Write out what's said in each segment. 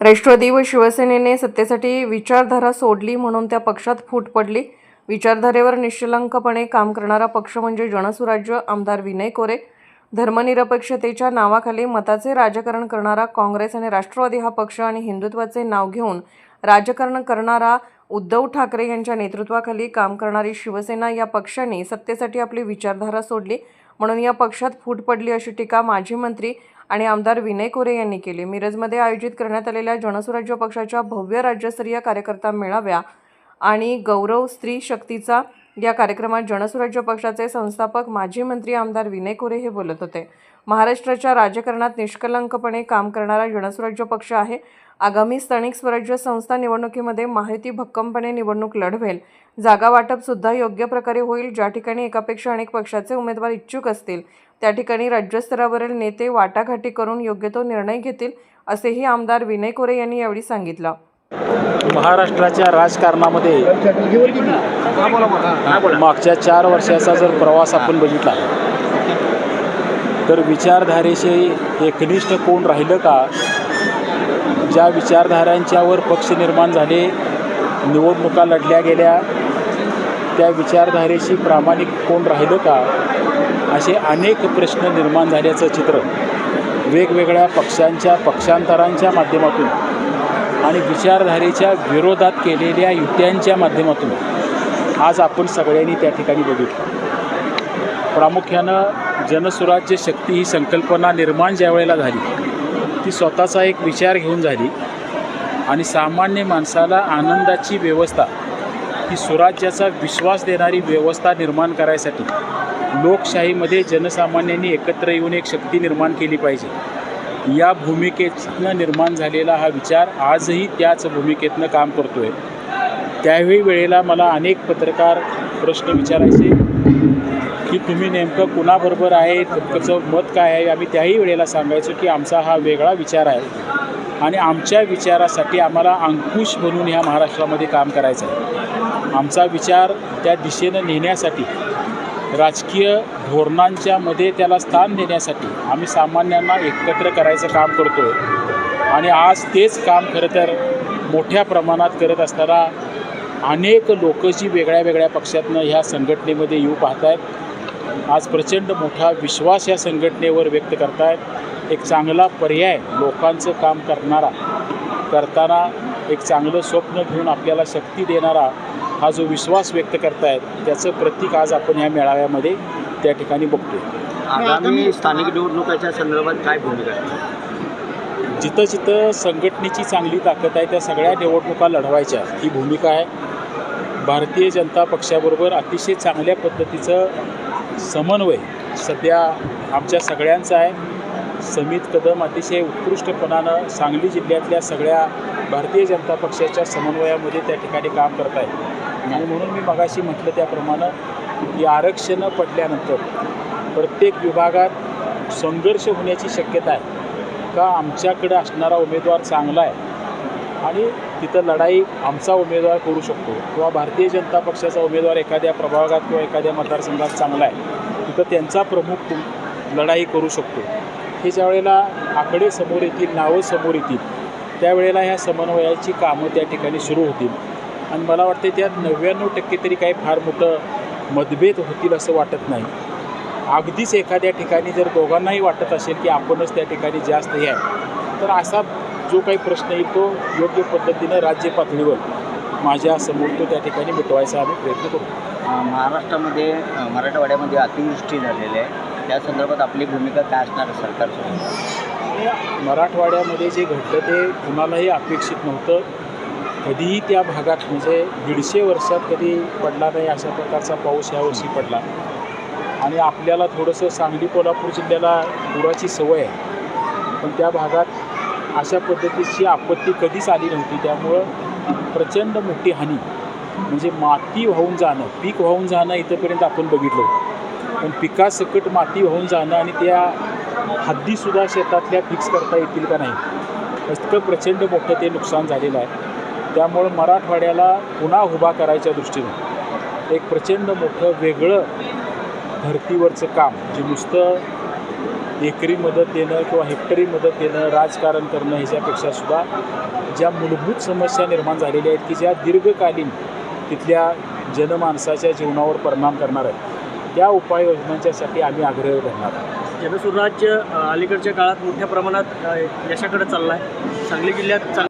राष्ट्रवादी व शिवसेनेने सत्तेसाठी विचारधारा सोडली म्हणून त्या पक्षात फूट पडली. विचारधारेवर निश्चलंकपणे काम करणारा पक्ष म्हणजे जनसुराज्य आमदार विनय कोरे. धर्मनिरपेक्षतेच्या नावाखाली मताचे राजकारण करणारा काँग्रेस आणि राष्ट्रवादी हा पक्ष आणि हिंदुत्वाचे नाव घेऊन राजकारण करणारा उद्धव ठाकरे यांच्या नेतृत्वाखाली काम करणारी शिवसेना या पक्षाने सत्तेसाठी आपली विचारधारा सोडली म्हणून या पक्षात फूट पडली अशी टीका माजी मंत्री आणि आमदार विनय कोरे यांनी केली. मिरजमध्ये आयोजित करण्यात आलेल्या जनसुराज्य पक्षाच्या भव्य राज्यस्तरीय कार्यकर्ता मेळाव्या आणि गौरव स्त्री शक्तीचा या कार्यक्रमात जनसुराज्य पक्षाचे संस्थापक माजी मंत्री आमदार विनय कोरे हे बोलत होते. महाराष्ट्राच्या राजकारणात निष्कलंकपणे काम करणारा जनसुराज्य पक्ष आहे. आगामी स्थानिक स्वराज्य संस्था निवडणुकीमध्ये माहिती भक्कमपणे निवडणूक लढवेल. जागा वाटप सुद्धा योग्य प्रकारे होईल. ज्या ठिकाणी एकापेक्षा अनेक पक्षाचे उमेदवार इच्छुक असतील त्या ठिकाणी राज्यस्तरावरील नेते वाटाघाटी करून योग्य तो निर्णय घेतील असेही आमदार विनय कोरे यांनी यावेळी सांगितलं. महाराष्ट्राच्या राजकारणामध्ये मागच्या चार वर्षाचा जर प्रवास आपण बघितला तर विचारधारेशी एकनिष्ठ कोण राहिलं का? ज्या विचारधारांच्यावर पक्ष निर्माण झाले निवडणुका लढल्या गेल्या त्या विचारधारेशी प्रामाणिक कोण राहिलं का? असे अनेक प्रश्न निर्माण झाल्याचं चित्र वेगवेगळ्या पक्षांच्या पक्षांतरांच्या माध्यमातून आणि विचारधारेच्या विरोधात केलेल्या युत्यांच्या माध्यमातून आज आपण सगळ्यांनी त्या ठिकाणी बघितलं. प्रामुख्यानं जनसुराज्य शक्ती ही संकल्पना निर्माण ज्या वेळेला झाली ती स्वतःचा एक विचार घेऊन झाली आणि सामान्य माणसाला आनंदाची व्यवस्था ही स्वराज्याचा विश्वास देणारी व्यवस्था निर्माण करायसाठी लोकशाहीमध्ये जनसामान्यांनी एकत्र येऊन एक शक्ती निर्माण केली पाहिजे. या भूमिकेतनं निर्माण झालेला हा विचार आजही त्याच भूमिकेतनं काम करतो आहे त्यावेळी वेळेला मला अनेक पत्रकार प्रश्न विचारायचे की तुम्ही नेमकं कुणाबरोबर आहे तुमचं मत काय आहे? आम्ही त्याही वेळेला सांगायचो की आमचा हा वेगळा विचार आहे. आणि आमच्या विचारासाठी आम्हाला अंकुश बनून ह्या महाराष्ट्रामध्ये काम करायचं आहे आमचा विचार त्या दिशेनं नेण्यासाठी राजकीय धोरणांच्या मध्ये त्याला स्थान देण्यासाठी आम्ही सामान्यांना एकत्र करायचं काम करतो आहे आणि आज तेच काम खरं तर मोठ्या प्रमाणात करत असताना अनेक लोक जी वेगळ्या वेगळ्या पक्षातनं ह्या संघटनेमध्ये येऊ पाहत आहेत आज प्रचंड मोठा विश्वास या संघटनेवर व्यक्त करतायत. एक चांगला पर्याय लोकांचं काम करणारा करताना एक चांगलं स्वप्न घेऊन आपल्याला शक्ती देणारा हा जो विश्वास व्यक्त करतायत त्याचं प्रतीक आज आपण ह्या मेळाव्यामध्ये त्या ठिकाणी बघतो आगामी स्थानिक निवडणुकाच्या संदर्भात काय भूमिका जिथं जिथं संघटनेची चांगली ताकद आहे त्या सगळ्या निवडणुका लढवायच्या ही भूमिका आहे. भारतीय जनता पक्षाबरोबर अतिशय चांगल्या पद्धतीचं समन्वय सध्या आमच्या सगळ्यांचा आहे. समित कदम अतिशय उत्कृष्टपणानं सांगली जिल्ह्यातल्या सगळ्या भारतीय जनता पक्षाच्या समन्वयामध्ये त्या ठिकाणी काम करत आहे आणि म्हणून मी मगाशी म्हटलं त्याप्रमाणे की आरक्षणं पडल्यानंतर प्रत्येक विभागात संघर्ष होण्याची शक्यता आहे. का आमच्याकडे असणारा उमेदवार चांगला आहे? आणि तिथं लढाई आमचा उमेदवार करू शकतो. किंवा भारतीय जनता पक्षाचा उमेदवार एखाद्या प्रभागात किंवा एखाद्या मतदारसंघात चांगला आहे. तिथं त्यांचा प्रमुख तुम- लढाई करू शकतो. हे ज्या वेळेला आकडे समोर येतील नावं समोर येतील त्यावेळेला ह्या समन्वयाची कामं त्या ठिकाणी सुरू होतील. आणि मला वाटते त्यात नव्याण्णव टक्के तरी काही फार मोठं मतभेद होतील असं वाटत नाही. अगदीच एखाद्या ठिकाणी जर दोघांनाही वाटत असेल की आपणच त्या ठिकाणी जास्त हे आहे तर असा जो काही प्रश्न येईल तो योग्य पद्धतीनं राज्य पातळीवर माझ्यासमोर तो त्या ठिकाणी मिटवायचा आम्ही प्रयत्न करू. महाराष्ट्रामध्ये मराठवाड्यामध्ये अतिवृष्टी झालेली आहे. त्या संदर्भात आपली भूमिका काय असणार सरकारची? मराठवाड्यामध्ये जे घडलं ते कुणालाही अपेक्षित नव्हतं. कधीही त्या भागात म्हणजे दीडशे वर्षात कधी पडला नाही अशा प्रकारचा पाऊस यावर्षी पडला. आणि आपल्याला थोडंसं सांगली कोल्हापूर जिल्ह्याला पुराची सवय आहे. पण त्या भागात अशा पद्धतीची आपत्ती कधीच आली नव्हती. त्यामुळं प्रचंड मोठी हानी म्हणजे माती वाहून जाणं पीक वाहून जाणं इथंपर्यंत आपण बघितलं होतं. पण पिकासकट माती वाहून जाणं आणि त्या हद्दीसुद्धा शेतातल्या फिक्स करता येतील का नाही? इतकं प्रचंड मोठं ते नुकसान झालेलं आहे. त्यामुळं मराठवाड्याला पुन्हा उभा करायच्या दृष्टीनं एक प्रचंड मोठं वेगळं धर्तीवरचं काम जे नुसतं एकरी मदत देणं किंवा हेक्टरी मदत देणं राजकारण करणं ह्याच्यापेक्षा सुद्धा ज्या मूलभूत समस्या निर्माण झालेल्या आहेत की ज्या दीर्घकालीन तिथल्या जनमानसाच्या जीवनावर परिणाम करणार आहेत. त्या उपाययोजनांच्यासाठी आम्ही आग्रह धरणार आहोत. जनसुराज्य अलीकडच्या काळात मोठ्या प्रमाणात यशाकडे चालला आहे सांगली जिल्ह्यात चांग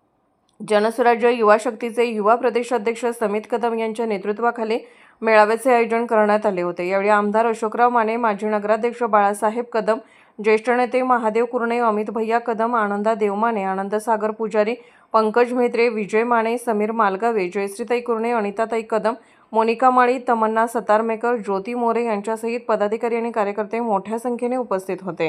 जनसुराज्य युवा शक्तीचे युवा प्रदेशाध्यक्ष समित कदम यांच्या नेतृत्वाखाली मेळाव्याचे आयोजन करण्यात आले होते. यावेळी आमदार अशोकराव माने माजी नगराध्यक्ष बाळासाहेब कदम ज्येष्ठ नेते महादेव कुरणे अमित भैया कदम आनंदा देवमाने आनंद सागर पुजारी पंकज म्हेत्रे विजय माने समीर मालगावे जयश्रीताई कुरणे अनिताताई कदम मोनिका माळी तमन्ना सतारमेकर ज्योती मोरे यांच्यासहित पदाधिकारी आणि कार्यकर्ते मोठ्या संख्येने उपस्थित होते.